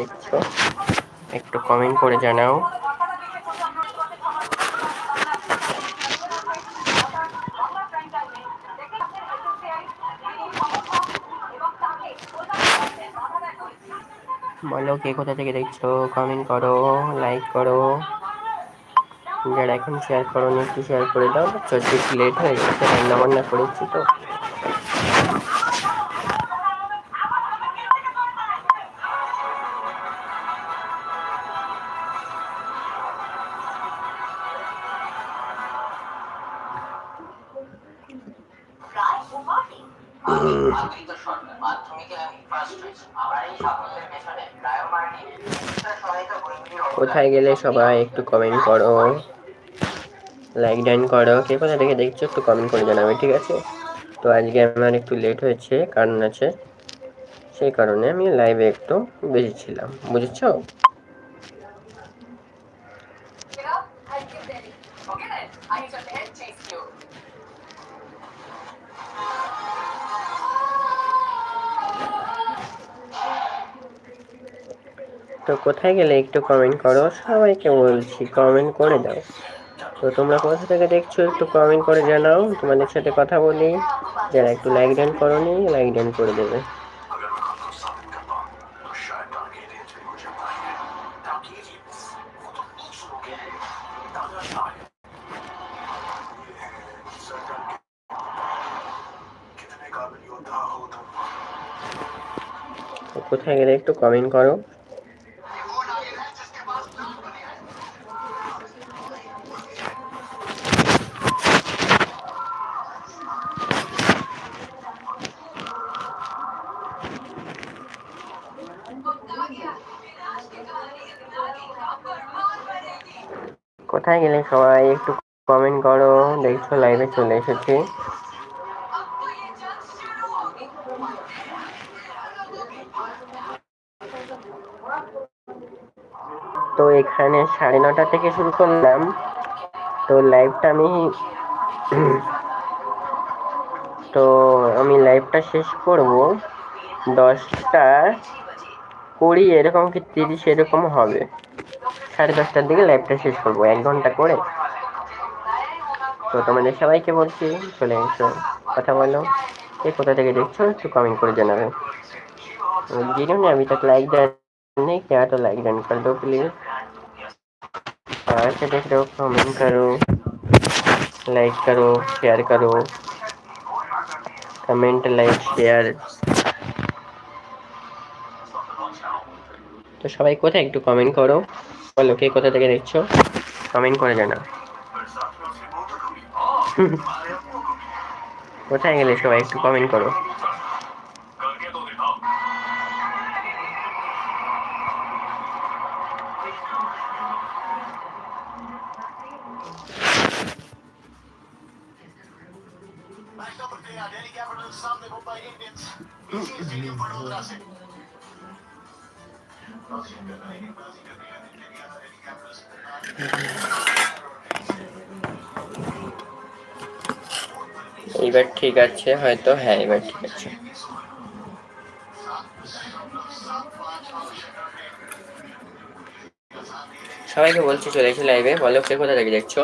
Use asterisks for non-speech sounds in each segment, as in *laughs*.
দেখছ একটু কমেন্ট করে জানাও। বলো কে কোথা থেকে দেখছ? কমেন্ট করো লাইক করো। যারা এখন শেয়ার করো একটু শেয়ার করে দাও। একটু লেট হয়ে গেছে রান্না বান্না করেছি তো। কোথায় গেলে সবাই একটু কমেন্ট করো? লাইক ডান করো। কে কোথা থেকে দেখছ একটু কমেন্ট করে জানাবে, ঠিক আছে? তো আজকে আমার একটু লেট হয়েছে, কারণ আছে। সেই কারণে আমি লাইভে একটু বেশি ছিলাম, বুঝেছ? তো কোথায় গেলে একটু কমেন্ট করো? সবাইকে বলছি কমেন্ট করে দাও। তো তোমরা কোথা থেকে দেখছ একটু কমেন্ট করে জানাও। তোমাদের সাথে কথা বলি। যারা একটু লাইক ডান করো নি লাইক ডান করে দেবে। কোথায় গেলে একটু কমেন্ট করো। কোথায় গেলে সবাই একটু কমেন্ট করো? দেখছ লাইভে চলে এসেছি। তো এখানে সাড়ে নটা থেকে শুরু করলাম। তো লাইভটা আমি তো আমি লাইভটা শেষ করব। দশটা কুড়ি এরকম কি তিরিশ এরকম হবে সাড়ে দশটার দিকে লাইভটা শেষ করবো এক ঘন্টা করে তো তোমাদের সবাইকে বলছি চলে এসো কথা বলো কে কোথা থেকে দেখছো একটু কমেন্ট করে জানাবে जिन्होंने अभी तक लाइक डन नहीं किया तो लाइक डन कर दो प्लीज और से देख रहे हो कमेंट करो लाइक करो शेयर करो कमेंट लाइक शेयर তো সবাই কোথায়? একটু কমেন্ট করো। বলো, কে কোথা থেকে দেখছ? কমেন্ট করে জানা *laughs* কোথায় গেলে সবাই? একটু কমেন্ট করো। এইবার ঠিক আছে, হয়তো হ্যাঁ এবার ঠিক আছে। সবাইকে বলছি, চলে এসে লাইভে বলো, কে কোথা থেকে দেখছ?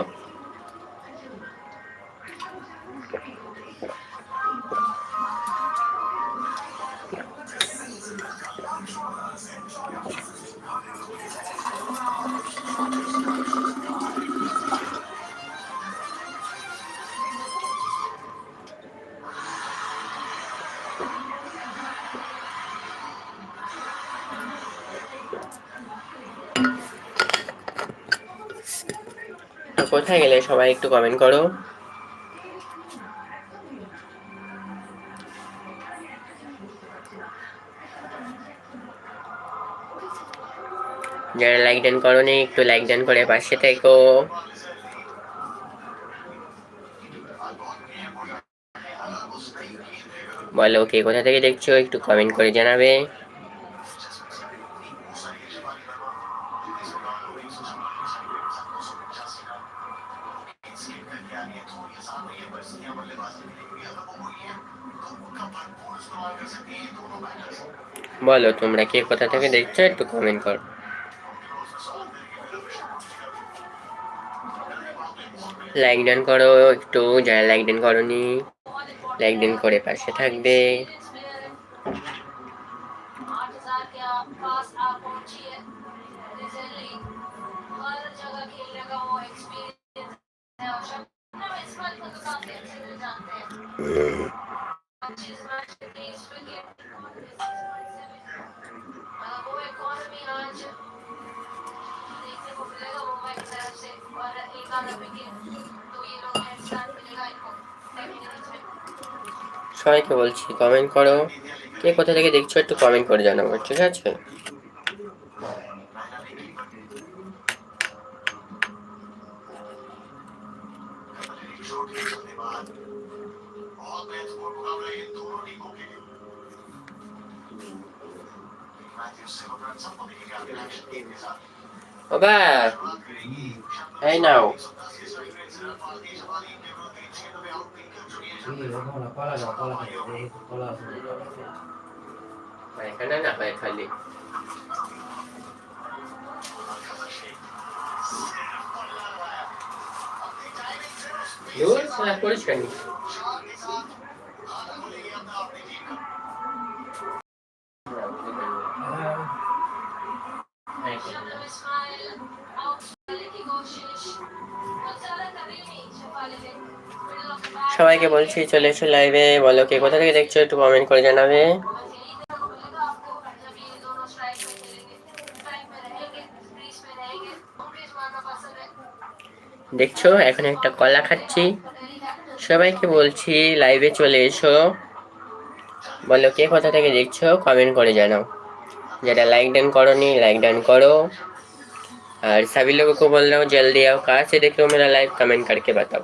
কোথায় গেলে সবাই একটু কমেন্ট করো? যারা লাইক ডান করো নি একটু লাইক ডান করে পাশে থেকো। বলো কে কোথা থেকে দেখছ, একটু কমেন্ট করে জানাবে। বলো, তোমরা কে কোথা থেকে দেখছ একটু কমেন্ট করো। লাইক ডান করো একটু, যারা লাইক ডান করনি লাইক ডান করে পাশে থাকবে। সবাইকে বলছি কমেন্ট করো। কে কোথা থেকে দেখছ একটু কমেন্ট করে জানাব ঠিক আছে? Pala, la pala. এখানে না হয় খালি পরিষ্কার সবাইকে বলছি চলে এসো লাইভে বলো কে কোথা থেকে দেখছো একটু কমেন্ট করে জানাবে बस यही देखने को मिलेगा आपको जब ये दोनों स्ट्राइक में खेलेंगे स्ट्राइक में रहेंगे क्रीज में रहेंगे बाउंड्रीज मारना पसंद है দেখছো এখন একটা কলা খাচ্ছি সবাইকে বলছি লাইভে চলে এসো বলো কে কোথা থেকে দেখছো কমেন্ট করে জানাও যেটা लाइक डन करो नहीं लाइक डन करो और सभी लोगों को बोल रहा हूँ जल्दी आओ कहाँ से देख रहे हो मेरा लाइव कमेंट करके बताओ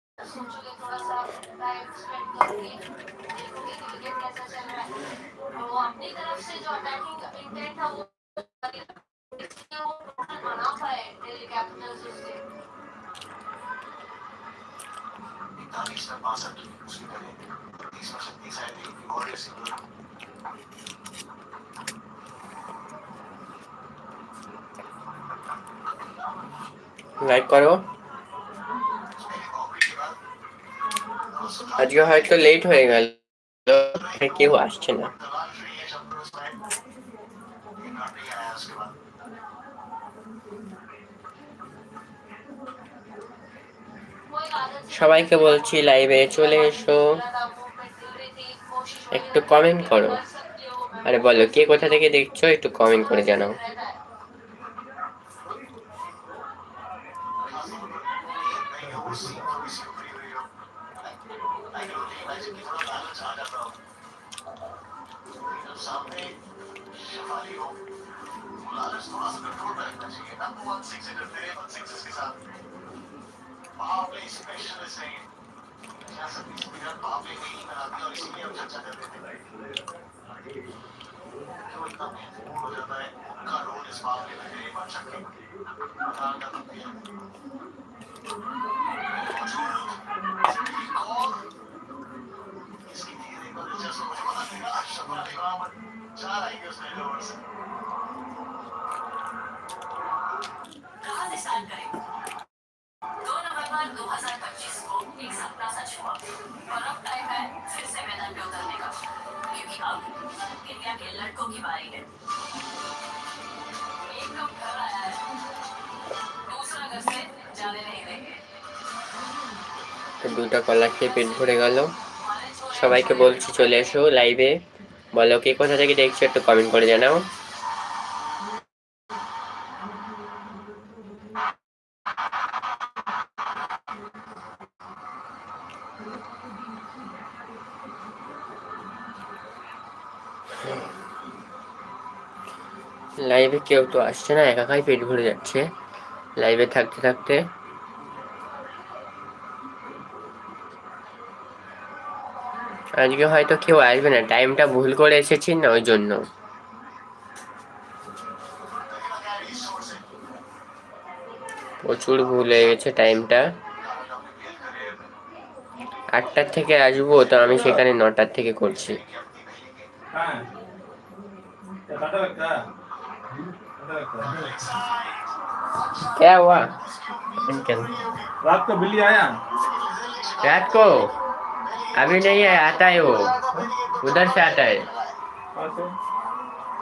લાઈક કરો আজকে হয়তো লেট হয়ে গেল। কেউ আসছে না। সবাইকে বলছি লাইভে চলে এসো। একটু কমেন্ট করো। আরে বলো, কে কোথা থেকে দেখছ? একটু কমেন্ট করে জানাও। सामने सवारी हो। लालच तो थोड़ा सा कंट्रोल में रखना चाहिए। ना तो वन सिक्स करते हैं वन सिक्स के साथ। महावले स्पेशलिस्ट है क्या सभी स्पीडर महावले नहीं बनाती और इसीलिए हम चर्चा कर देते हैं जो इतना महत्वपूर्ण हो जाता है? उनका रोल इस मामले में मेरी बात शक्ति बता कर सकती है कहा से स्टार्ट करें दो नवंबर 2025 को एक सपना सच हुआ और अब टाइम है फिर से मैदान पे उतरने का क्योंकि अब इंडिया के लड़कों की बारी है एक कप घर आया है दूसरा घर से जाने नहीं देंगे তো দুটো কলা খেয়ে পেট ভরে গেল সবাইকে বলছি চলে এসো লাইভে বলো, কে কোথা থেকে দেখছ একটু কমেন্ট করে জানাও। লাইভে কেউ তো আসছে না, একাকাই পেট ভরে যাচ্ছে। লাইভে থাকতে থাকতে আজকে হয়তো কেউ আসবে না টাইমটা ভুল করে এসেছি না ওই জন্য প্রচুর ভুল হয়ে গেছে টাইমটা আটটার থেকে আসবো তো আমি সেখানে নটার থেকে করছি हाँ क्या काटा लगता है काटा लगता है क्या हुआ अंकल रात को बिल्ली आया रात को अभी नहीं है आता है वो। उधर से आता है।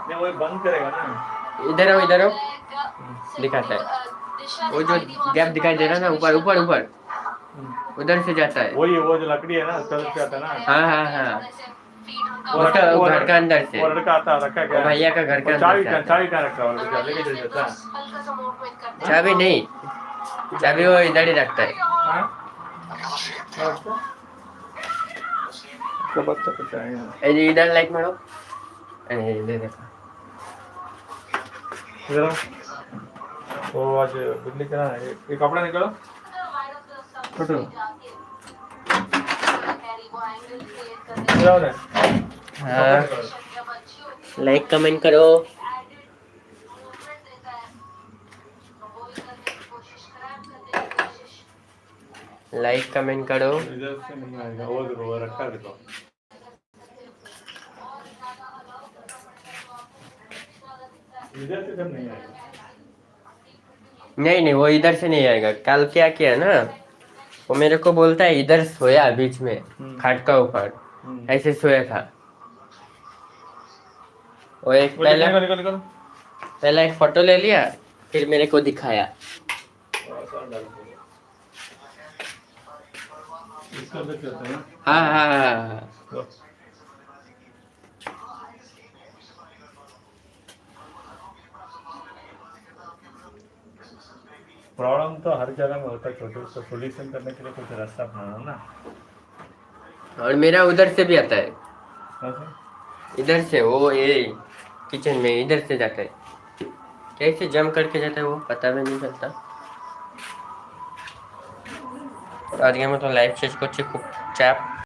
नहीं वो बंद करेगा ना। इधर हो इधर हो दिखाता है। वो जो गैप दिखाई दे रहा है ना ऊपर ऊपर ऊपर। उधर से जाता है। वही वो जो लकड़ी है ना उसका से आता है ना। हाँ हाँ हाँ। वो उसका घर का अंदर से। वो लड़का आता रखा क्या भैया का घर का चाबी आता चाबी क्या रखा है लड़का लेके चल जाता है। है। चाबी नहीं। चाबी वो इधर ही रखता है। ఇది ఇదని లైక్ మేడం ఇదే तो आज बिजली का ये कपड़ा निकालो। छोटो लाइक कमेंट करो। लाइक कमेंट करो। नहीं नहीं आएगा नहीं नहीं वो इधर से नहीं आएगा। कल क्या किया ना वो मेरे को बोलता है इधर सोया बीच में हम्म। खाट का ऊपर। हम्म। ऐसे सोया था। वो एक पहला निकालो निकालो निकालो पहला एक फ़ोटो ले लिया फिर मेरे को दिखाया। हैं हाँ हाँ। प्रॉब्लम तो हर जगह में होता है उसको सोल्यूशन करने के लिए कुछ रास्ता अपनाना ना। और मेरा उधर से भी आता है। इधर से वो ये किचन में इधर से जाता है। कैसे जम करके जाता है वो पता भी नहीं चलता। আজকের মতো লাইভ শেষ করছি খুব চাপ।